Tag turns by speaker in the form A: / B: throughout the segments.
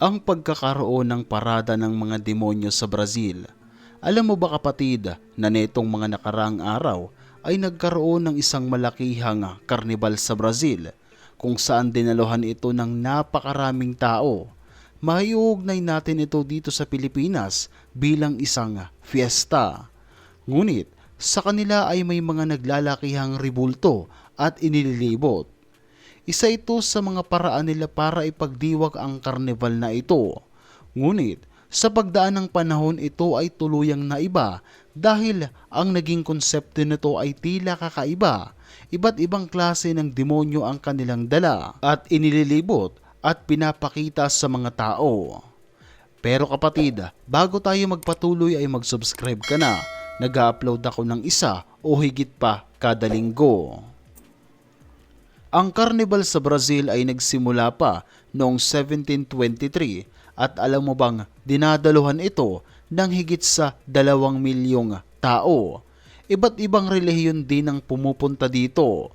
A: ang pagkakaroon ng parada ng mga demonyo sa Brazil. Alam mo ba kapatid na netong mga nakaraang araw ay nagkaroon ng isang malakihang karnibal sa Brazil kung saan dinaluhan ito ng napakaraming tao. Maiuugnay natin ito dito sa Pilipinas bilang isang fiesta. Ngunit sa kanila ay may mga naglalakihang ribulto at inililibot. Isa ito sa mga paraan nila para ipagdiwag ang karnival na ito. Ngunit sa pagdaan ng panahon ito ay tuluyang naiba dahil ang naging konsepto nito ay tila kakaiba. Iba't ibang klase ng demonyo ang kanilang dala at inililibot at pinapakita sa mga tao. Pero kapatid, bago tayo magpatuloy ay mag-subscribe ka na. Nag-upload ako ng isa o higit pa kada linggo. Ang carnival sa Brazil ay nagsimula pa noong 1723 at alam mo bang dinadaluhan ito ng higit sa dalawang milyong tao. Iba't ibang relihiyon din ang pumupunta dito.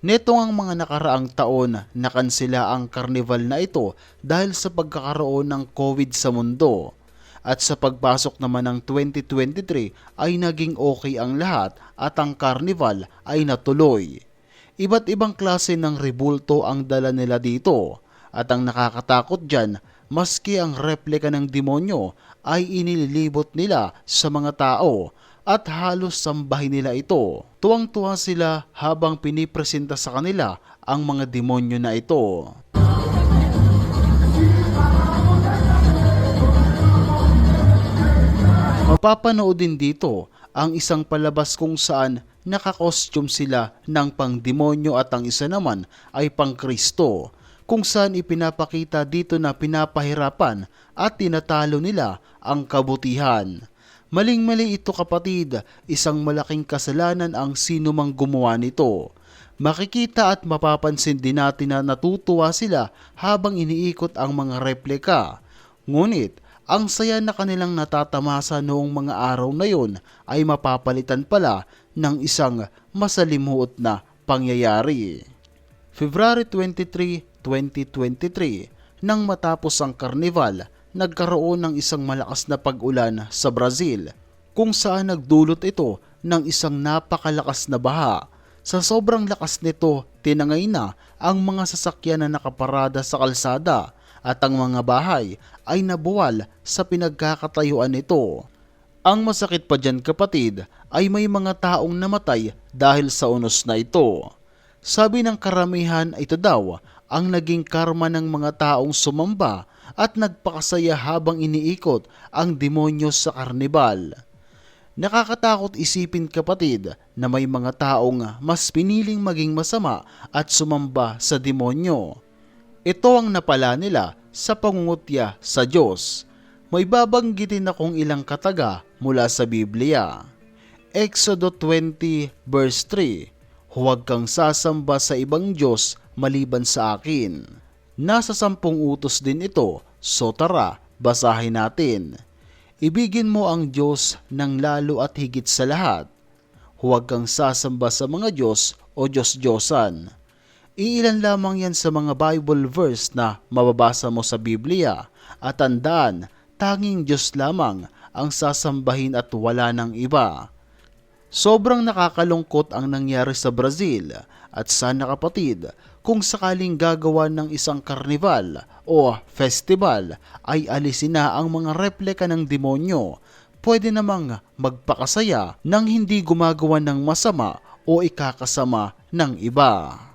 A: Neto ang mga nakaraang taon nakansila ang carnival na ito dahil sa pagkakaroon ng COVID sa mundo. At sa pagpasok naman ng 2023 ay naging okay ang lahat at ang carnival ay natuloy. Iba't ibang klase ng rebulto ang dala nila dito at ang nakakatakot dyan maski ang replika ng demonyo ay inililibot nila sa mga tao at halos sambahin nila ito. Tuwang-tuwa sila habang pinipresenta sa kanila ang mga demonyo na ito. Mapapanood din dito ang isang palabas kung saan nakakostume sila ng pangdemonyo at ang isa naman ay pangkristo kung saan ipinapakita dito na pinapahirapan at tinatalo nila ang kabutihan. Maling-mali ito kapatid, isang malaking kasalanan ang sino mang gumawa nito. Makikita at mapapansin din natin na natutuwa sila habang iniikot ang mga replika. Ngunit, ang saya na kanilang natatamasa noong mga araw na yon ay mapapalitan pala ng isang masalimuot na pangyayari. February 23, 2023, nang matapos ang karnival, nagkaroon ng isang malakas na pag-ulan sa Brazil kung saan nagdulot ito ng isang napakalakas na baha. Sa sobrang lakas nito, tinangay na ang mga sasakyan na nakaparada sa kalsada at ang mga bahay ay nabuwal sa pinagkakatayuan nito. Ang masakit pa dyan kapatid ay may mga taong namatay dahil sa unos na ito. Sabi ng karamihan ito daw ang naging karma ng mga taong sumamba at nagpakasaya habang iniikot ang demonyo sa karnibal. Nakakatakot isipin kapatid na may mga taong mas piniling maging masama at sumamba sa demonyo. Ito ang napala nila sa pangungutya sa Diyos. May babanggitin akong ilang kataga mula sa Biblia. Exodo 20 verse 3 Huwag kang sasamba sa ibang Diyos maliban sa akin. Nasa sampung utos din ito, so tara, basahin natin. Ibigin mo ang Diyos ng lalo at higit sa lahat. Huwag kang sasamba sa mga Diyos o Diyos-Diyosan. Iilan lamang yan sa mga Bible verse na mababasa mo sa Biblia at tandaan, tanging Diyos lamang ang sasambahin at wala ng iba. Sobrang nakakalungkot ang nangyari sa Brazil at sana kapatid kung sakaling gagawa ng isang karnival o festival ay alisin na ang mga replika ng demonyo. Pwede namang magpakasaya nang hindi gumagawa ng masama o ikakasama ng iba.